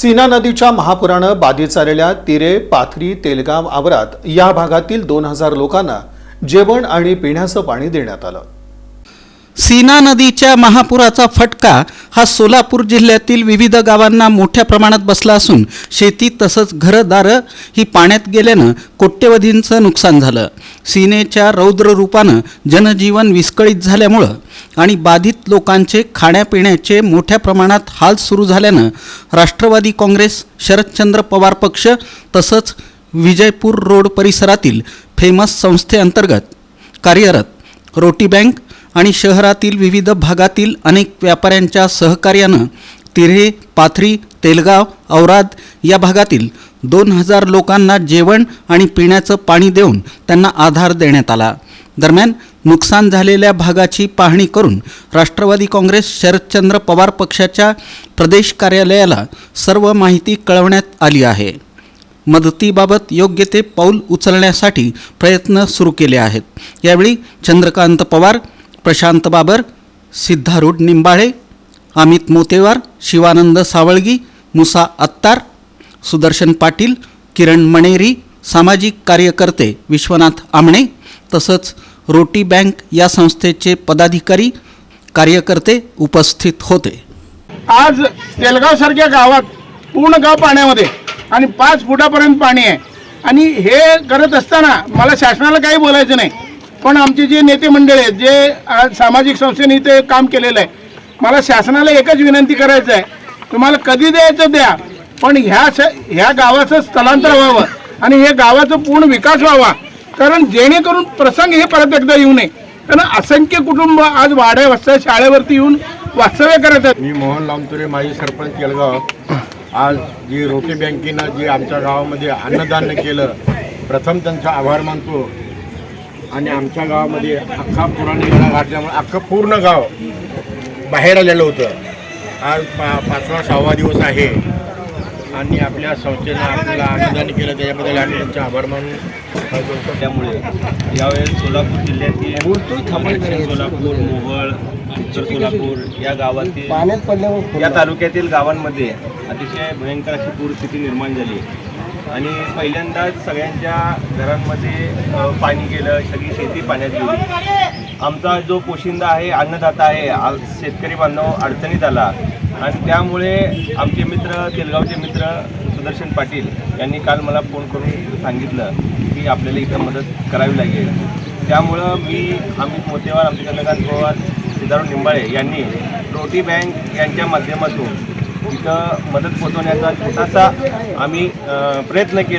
सीना नदीच्या महापुरानं बाधित झालेल्या तिरे पाथरी तेलगाव आवारात या भागातील दोन हजार लोकांना जेवण आणि पिण्याचं पाणी देण्यात आलं. सीना नदीच्या महापुराचा फटका हा सोलापूर जिल्ह्यातील विविध गावांना मोठ्या प्रमाणात बसला असून शेती तसंच घरदारं ही पाण्यात गेल्यानं कोट्यवधींचं नुकसान झालं. सीनेच्या रौद्र रूपानं जनजीवन विस्कळीत झाल्यामुळं आणि बाधित लोकांचे खाण्यापिण्याचे मोठ्या प्रमाणात हाल सुरू झाल्यानं राष्ट्रवादी काँग्रेस शरदचंद्र पवार पक्ष तसंच विजयपूर रोड परिसरातील फेमस संस्थेअंतर्गत कार्यरत रोटी बँक आणि शहरातील विविध भागातील अनेक व्यापाऱ्यांच्या सहकार्यानं तिरे पाथरी तेलगाव औराद या भागातील दोन हजार लोकांना जेवण आणि पिण्याचं पाणी देऊन त्यांना आधार देण्यात आला. दरम्यान नुकसान झालेल्या भागाची पाहणी करून राष्ट्रवादी काँग्रेस शरदचंद्र पवार पक्षाच्या प्रदेश कार्यालयाला सर्व माहिती कळवण्यात आली आहे. मदतीबाबत योग्य ते पाऊल उचलण्यासाठी प्रयत्न सुरू केले आहेत. यावेळी चंद्रकांत पवार प्रशांत बाबर सिद्धारूढ निंबाळे अमित मोतेवार शिवानंद सावळगी मुसा अत्तार सुदर्शन पाटील किरण मणेरी सामाजिक कार्यकर्ते विश्वनाथ आमणे तसंच रोटी बँक या संस्थेचे पदाधिकारी कार्यकर्ते उपस्थित होते. आज तेलगावसारख्या गावात पूर्ण गाव पाण्यामध्ये आणि पाच फुटापर्यंत पाणी आहे. आणि हे करत असताना मला शासनाला काही बोलायचं नाही. पण आमचे जे नेते मंडळ आहेत जे आज सामाजिक संस्थेने इथे काम केलेलं आहे मला शासनाला एकच विनंती करायचं आहे. तुम्हाला कधी द्यायचं द्या पण ह्या स- ह्या गावाचं स्थलांतर व्हावं आणि हे गावाचा पूर्ण विकास व्हावा. कारण जेणेकरून प्रसंग हे परत एकदा येऊ नये. कारण असंख्य कुटुंब आज वाड्या वस्त्या शाळेवरती येऊन वास्तव्य करत आहेत. मी मोहन लामतुरे माजी सरपंच केलगाव आज जी रोटी बँकेनं जी आमच्या गावामध्ये अन्नदान केलं प्रथम त्यांचा आभार मानतो. आणि आमच्या गावामध्ये अख्खा पुराणे गळा घातल्यामुळे अख्खं पूर्ण गाव बाहेर आलेलं होतं. आज पा पाचवा सहावा दिवस आहे. आणि आपल्या संस्थेनं आपल्याला अन्नदान केलं त्याच्याबद्दल आम्ही त्यांचा आभार मानून त्यामुळे यावेळेस सोलापूर जिल्ह्यातील सोलापूर मोहोळ उत्तर सोलापूर या गावातील या तालुक्यातील गावांमध्ये अतिशय भयंकर अशी पूरस्थिती निर्माण झाली आणि पहिल्यांदाच सगळ्यांच्या घरांमध्ये पाणी गेलं सगळी शेती पाण्यात गेली. आमचा जो पोशिंदा आहे अन्नदाता आहे शेतकरी बांधव अडचणीत आला. आणि त्यामुळे आमचे मित्र तेलगावचे मित्र सुदर्शन पाटील यांनी काल मला फोन करून सांगितलं की आपल्याला इथं मदत करावी लागेल. त्यामुळं मी अमित मोतेवार आमचे चंद्रकांत पवार सिद्धारूढ निंबाळे यांनी रोटी बँक यांच्या माध्यमातून इथं मदत पोचवण्याचा छोटासा आम्ही प्रयत्न केला.